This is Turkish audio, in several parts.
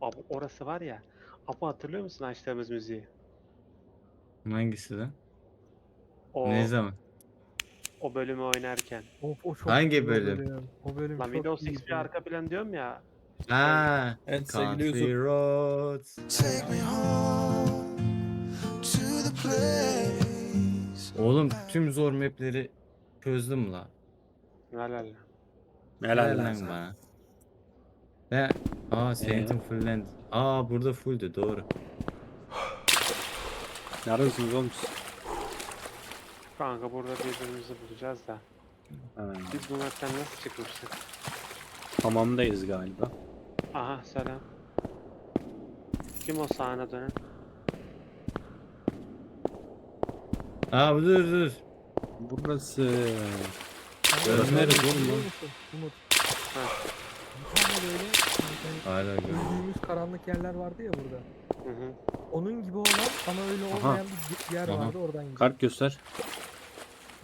Abi orası var ya. Abi hatırlıyor musun açtığımız müziği? Hangisi lan? O, Ne zaman? o bölümü oynarken. Of o çok Hangi iyi bölüm? O bölüm Lan çok Windows iyiydi. XP arka plan diyorum ya. Ha, Evet sevgili Country Yusuf. Roads. Take me home to the place. Oğlum tüm zor mapleri çözdüm la. Helal. Helal Helal lan bana. Ve aa Saint'in fullendi. Aa burada fulldü doğru. Neredesiniz oğlum siz? Kanka burada birbirimizi bulacağız da. Ha, Biz bu mapten nasıl çıkmıştık? hamamdayız galiba. Aha selam. Kim o sağına dönen? Aa dur dur. Burası. Biliyor oğlum lan? Umut. Ha. Hala görüyorum. gördüğümüz karanlık yerler vardı ya burada. Hı hı. Onun gibi olan ama öyle Aha. olmayan bir yer Aha. vardı oradan gidiyor. Kart göster.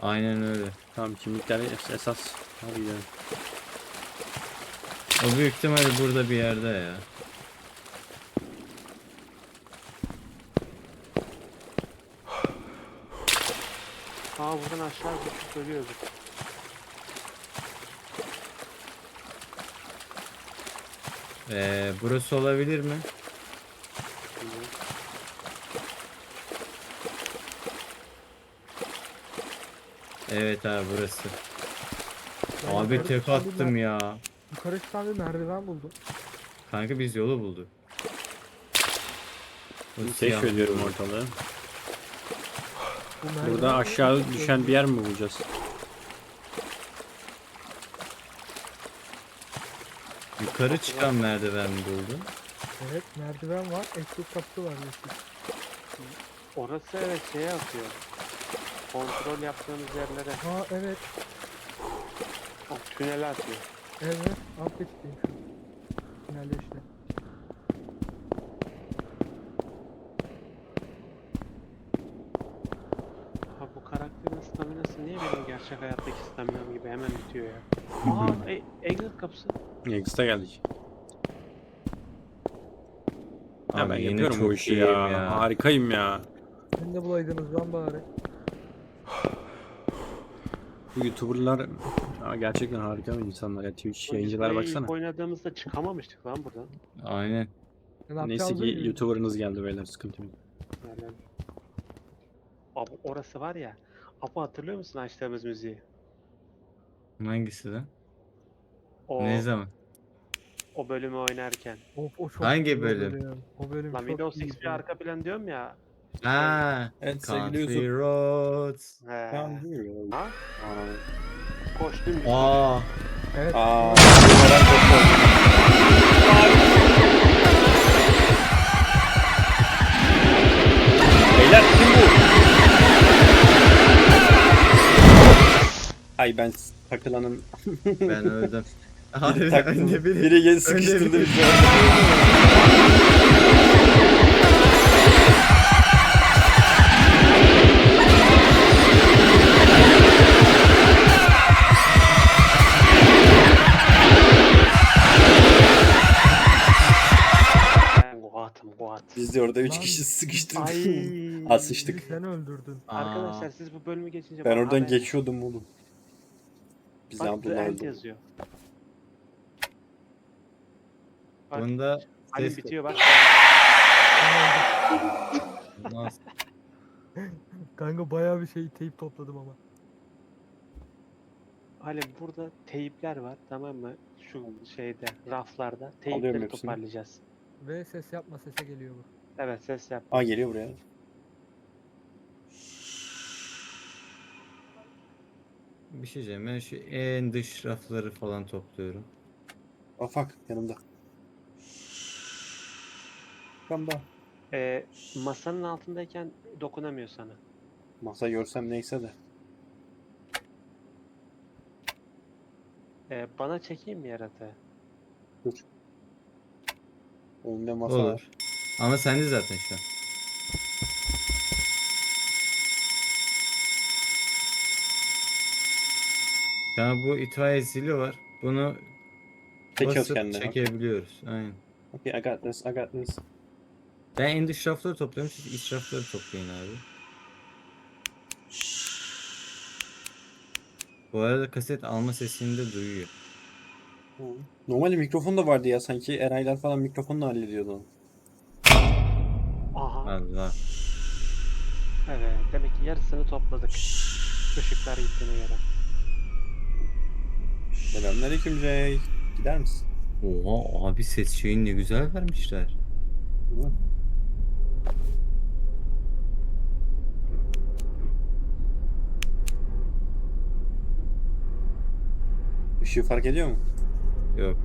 Aynen öyle. Tamam kimlikler es- esas. Hadi gidelim. O büyük ihtimalle burada bir yerde ya. Aa buradan aşağı düşüp ölüyorduk. Ee, burası olabilir mi? Evet abi burası. Ben Abi yukarı tek çıkan bir attım mer- ya. Yukarı çıkan bir merdiven buldum. Kanka biz yolu bulduk. Bu siyah Keşfediyorum ortalığı. Bu merdiven Burada aşağı düşen bir yer mi bulacağız? Yukarı çıkan merdiven mi buldun? Evet merdiven var. Exit kapısı var. yeşil. Orası evet şeye atıyor. Kontrol yaptığımız yerlere Ha evet. o tünele atıyor. Evet. Alt geçteyim şu. an. Finalde işte. Ha bu karakterin staminası niye benim gerçek staminam gibi hemen bitiyor ya? Aa e, exit kapısı. Exit'e geldik. Ya Abi ben yine yapıyorum bu çok işi iyiyim ya. ya. Harikayım ya. Beni de bulaydınız lan bari. Bu YouTuber'lar ya gerçekten harika insanlar ya. Twitch yayıncılara Burayı baksana. ilk oynadığımızda çıkamamıştık lan buradan. Aynen. Ne Neyse yapacağımızı ki bilmiyorum. YouTuber'ınız geldi beyler sıkıntı yok. Abi orası var ya. Abi hatırlıyor musun açtığımız müziği? Hangisi lan? O, Ne zaman? o bölümü oynarken. Of o çok Hangi iyi bölüm? O bölüm Lan çok Windows. XP arka plan diyorum ya. Ha, Evet Country Roads. He. Tamam değil Ha? Aa. Koştum. Aa, Evet. Aa. Beyler kim bu? Ay ben takılanın ben öldüm. Abi taktım. önde biri. Biri gel sıkıştırdı bizi. Ben Goat'ım Goat. Biz de orada 3 Lan. kişi sıkıştırdık. Ay. Bizi sıçtık. sen öldürdün. Aa, Arkadaşlar siz bu bölümü geçince Ben bana oradan haber- geçiyordum oğlum. Biz Bak The End yazıyor. Bak, Bunda Halim ses bitiyor bak. Nasıl? Kanka bayağı bir şey teyip topladım ama. Halim burada teyipler var tamam mı? Şu şeyde raflarda Alıyorum teyipleri hepsini. toparlayacağız. Ve ses yapma sese geliyor bu. Evet ses yap. Aa geliyor buraya. Bir şey diyeceğim. Ben şu en dış rafları falan topluyorum. Afak yanımda. Yanımda. Ee, masanın altındayken dokunamıyor sana. Masa görsem neyse de. Ee, bana çekeyim mi yaratığı? Dur. Önümde masa Olur. var. Ama sende zaten şu an. Ya bu itfaiye zili var. Bunu Çekiyoruz basıp kendine. çekebiliyoruz. Aynen. Okay, I got this, I got this. Ben en dış rafları topluyorum siz iç rafları toplayın abi. Bu arada kaset alma sesini de duyuyor. Normalde mikrofon da vardı ya sanki Eraylar falan mikrofonla hallediyordu. Aha. Allah. Evet. Demek ki yarısını topladık. Işıklar gittiğine göre. Selamünaleyküm Jay. Gider misin? Oha abi ses şeyini ne güzel vermişler. Mi? Işığı fark ediyor mu? Yok.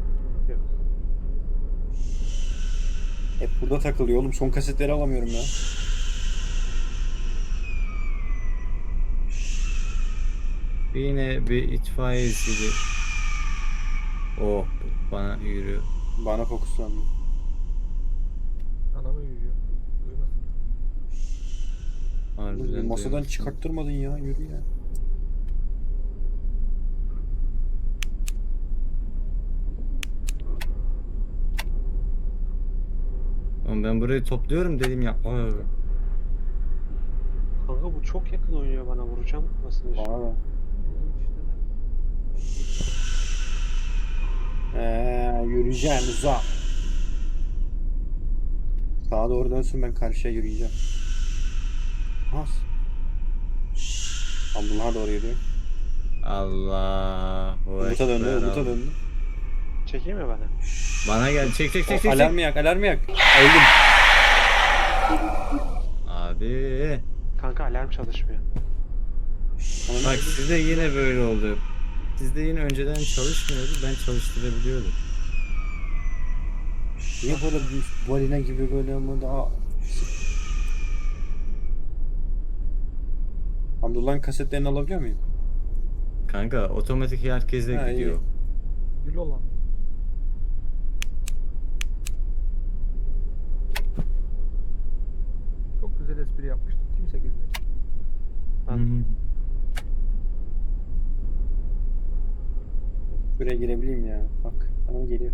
Yok. Hep burada takılıyor oğlum. Son kasetleri alamıyorum ya. Yine bir itfaiye zili. Oh bana yürü. Bana fokuslandı. Ana mı yürüyor? Duymasın. Harbiden Masadan çıkarttırmadın ya. Yürü ya. Oğlum ben burayı topluyorum dedim ya. Aa, Kanka bu çok yakın oynuyor bana. Vuracağım kafasını. şimdi. Bana da. Eee yürüyeceğim uzak. Sağa doğru dönsün ben karşıya yürüyeceğim. Has. Abdullah'a doğru yürüyor. Allah. Umut'a döndü, Umut'a döndü. Çekeyim mi bana? Bana gel çek çek çek çek. çek. alarmı yak, alarmı yak. Öldüm. Abi. Kanka alarm çalışmıyor. Bak sizde yine böyle oldu. Sizde yine önceden çalışmıyordu ben çalıştırabiliyordum. Niye böyle bir balina gibi böyle ama daha... Abdullah'ın kasetlerini alabiliyor muyum? Kanka otomatik herkese Ha, iyi. gidiyor. Gül olan. Çok güzel espri yapmıştım. Kimse gülmedi. Ben- Hı. Buraya girebileyim ya. Bak, hanım geliyor.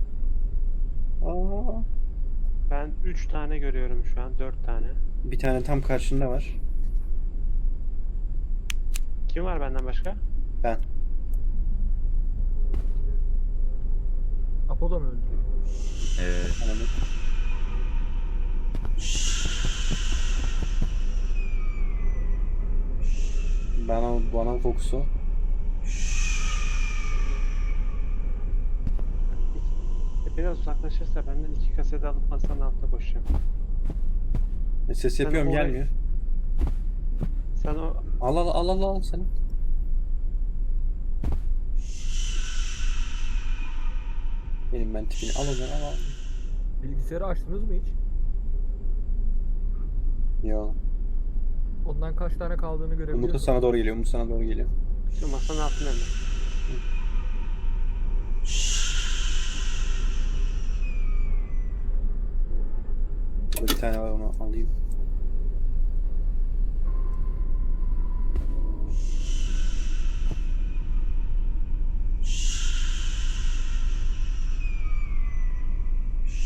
Aa, Ben 3 tane görüyorum şu an. 4 tane. bir tane tam karşında var. Kim var benden başka? Ben. Apo da mı öldü? Evet. Bana, bana fokusu. E, Biraz uzaklaşırsa benden iki kaset alıp masanın altına koşacağım. E, ses Sen yapıyorum oraya- gelmiyor. Sen o Al al al al al sen. Benim ben tipini al o zaman al al. Bilgisayarı açtınız mı hiç? Yo. Ondan kaç tane kaldığını Umut da görebiliyorsun. sana doğru geliyor. Umut sana doğru geliyor. şu masanın altında mı? Bir tane var onu alayım.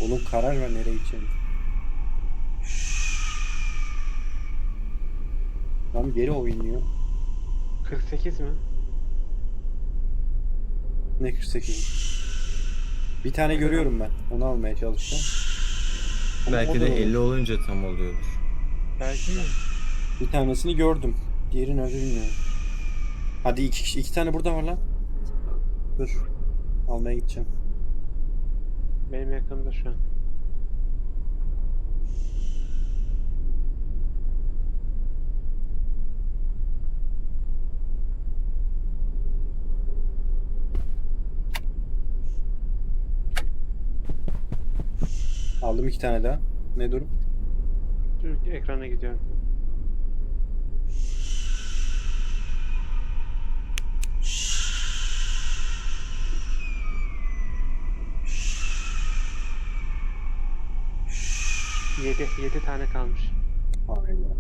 Oğlum karar ver nereye gideceğim. Lan geri oynuyor. 48 mi? Ne 48? Bir tane görüyorum ben. Onu almaya çalışacağım. Belki de olur. 50 olunca tam oluyordur. Belki de. Bir tanesini gördüm. Diğeri nerede bilmiyorum. Hadi iki, kişi- iki tane burada var lan. Dur. Almaya gideceğim. Benim yakınımda şu an. Aldım iki tane daha. Ne durum? Dur, ekrana gidiyorum. Yedi, yedi tane kalmış. Aynen.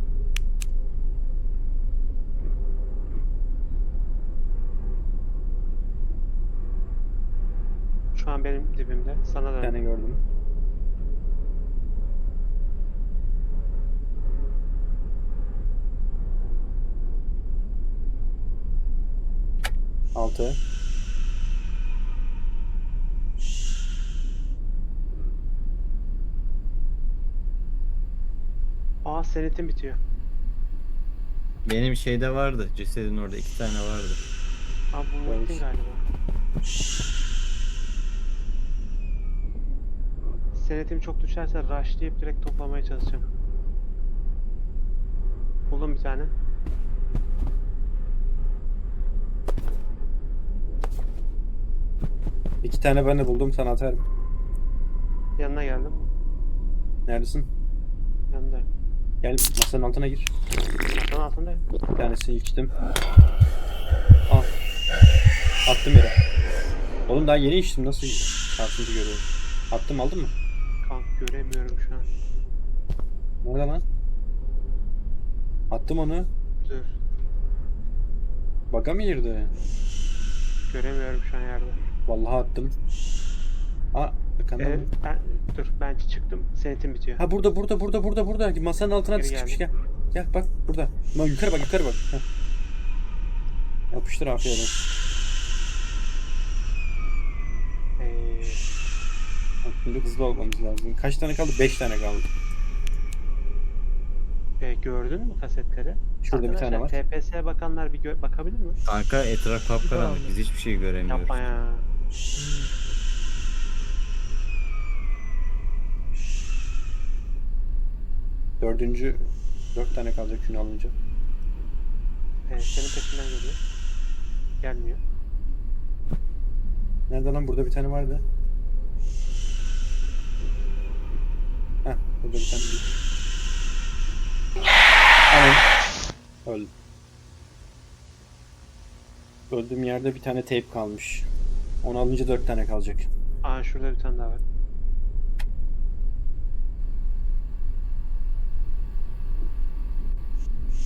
Şu an benim dibimde. Sana Bir tane dön. gördüm. 96. Aa senetim bitiyor. Benim şeyde vardı. Cesedin orada iki tane vardı. Abi bu Muhittin galiba. Senetim çok düşerse rushlayıp direkt toplamaya çalışacağım. Buldum bir tane. İki tane ben de buldum sana atarım. Yanına geldim. Neredesin? Yanında. Gel masanın altına gir. Masanın altında. Bir tanesini içtim. Al. Attım yere. Oğlum daha yeni içtim nasıl çarpıntı görüyorum. Attım aldın mı? Kanka göremiyorum şu an. Nerede lan? Attım onu. Dur. Baka mı girdi? Göremiyorum şu an yerde. Vallahi attım. Aa arkanda Ee, ben, dur ben çıktım. Senetim bitiyor. Ha burada burada burada burada burada. Masanın altına Geri sıkışmış gel. Gel bak burada. Lan yukarı bak yukarı bak. Heh. Yapıştır afiyet olsun. Ee, Bak Şimdi hızlı olmamız lazım. Kaç tane kaldı? 5 tane kaldı. e, gördün mü kasetleri? Şurada bir tane var. TPS'ye bakanlar bir gö- bakabilir mi? Kanka etraf kapkaranlık. Biz hiçbir şey göremiyoruz. Yapma ya. Dördüncü dört tane kalacak şunu alınca. Ee, senin peşinden geliyor. Gelmiyor. Nerede lan? Burada bir tane vardı. Heh, burada bir tane değil. Öldüm. Öldüğüm yerde bir tane tape kalmış. Onu alınca dört tane kalacak. Aa şurada bir tane daha var.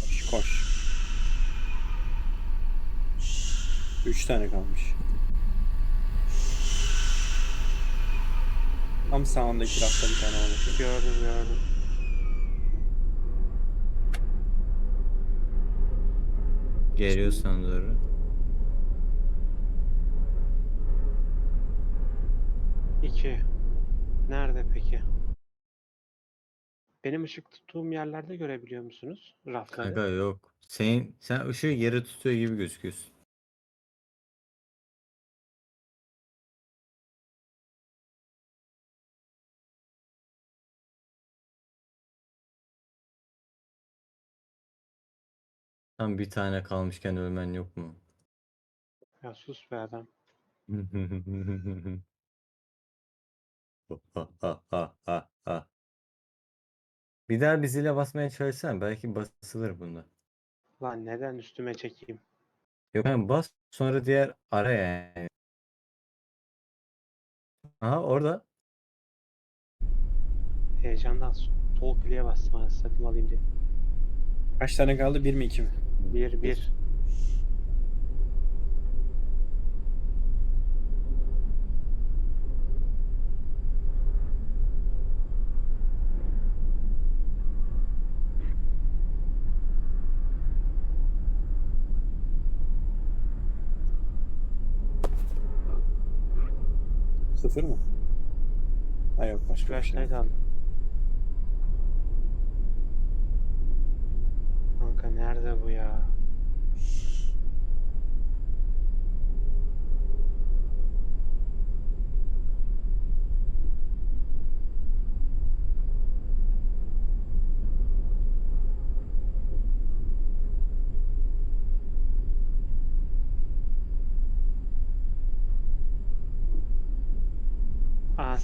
Koş koş. Üç tane kalmış. Tam sağındaki rafta bir tane var. Gördüm gördüm. Geliyor sana doğru. İki. Nerede peki? Benim ışık tuttuğum yerlerde görebiliyor musunuz? Rafları. Kanka yok. Sen, sen ışığı yere tutuyor gibi gözüküyorsun. Tam bir tane kalmışken ölmen yok mu? Ya sus be adam. Bir daha bir zile basmaya çalışsan belki basılır bunda. Lan neden üstüme çekeyim? Yok yani bas sonra diğer ara yani. Aha orada. Heyecandan sol kliğe bastım anasını satayım alayım diye. Kaç tane kaldı? Bir mi iki mi? Bir bir. Sıfır mı? Ha yok başka bir şey. Flashlight aldım. Kanka nerede bu ya?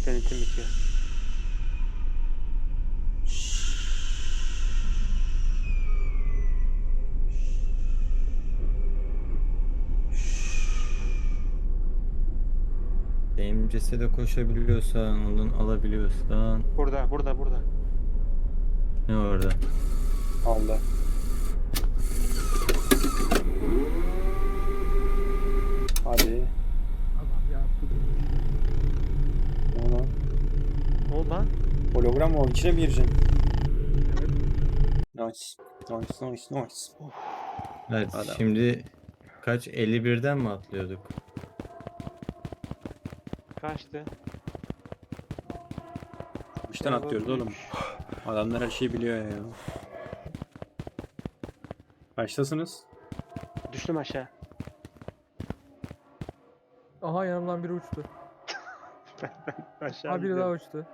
Aa senetim bitiyor. Benim cesede koşabiliyorsan, ondan alabiliyorsan. Burada, burada, burada. Ne orada? Aldı. Hadi. Adam yaptı. Ne lan? Lan? Hologram mı o? İçine mi? Evet. Nice. Nice, nice, nice. Evet Adam. şimdi kaç 51'den mi atlıyorduk? Kaçtı? Üçten atlıyoruz oğlum. Adamlar her şeyi biliyor ya. Kaçtasınız? Düştüm aşağı. Aha yanımdan biri uçtu. Aşağı Ha biri gidiyorum. daha uçtu.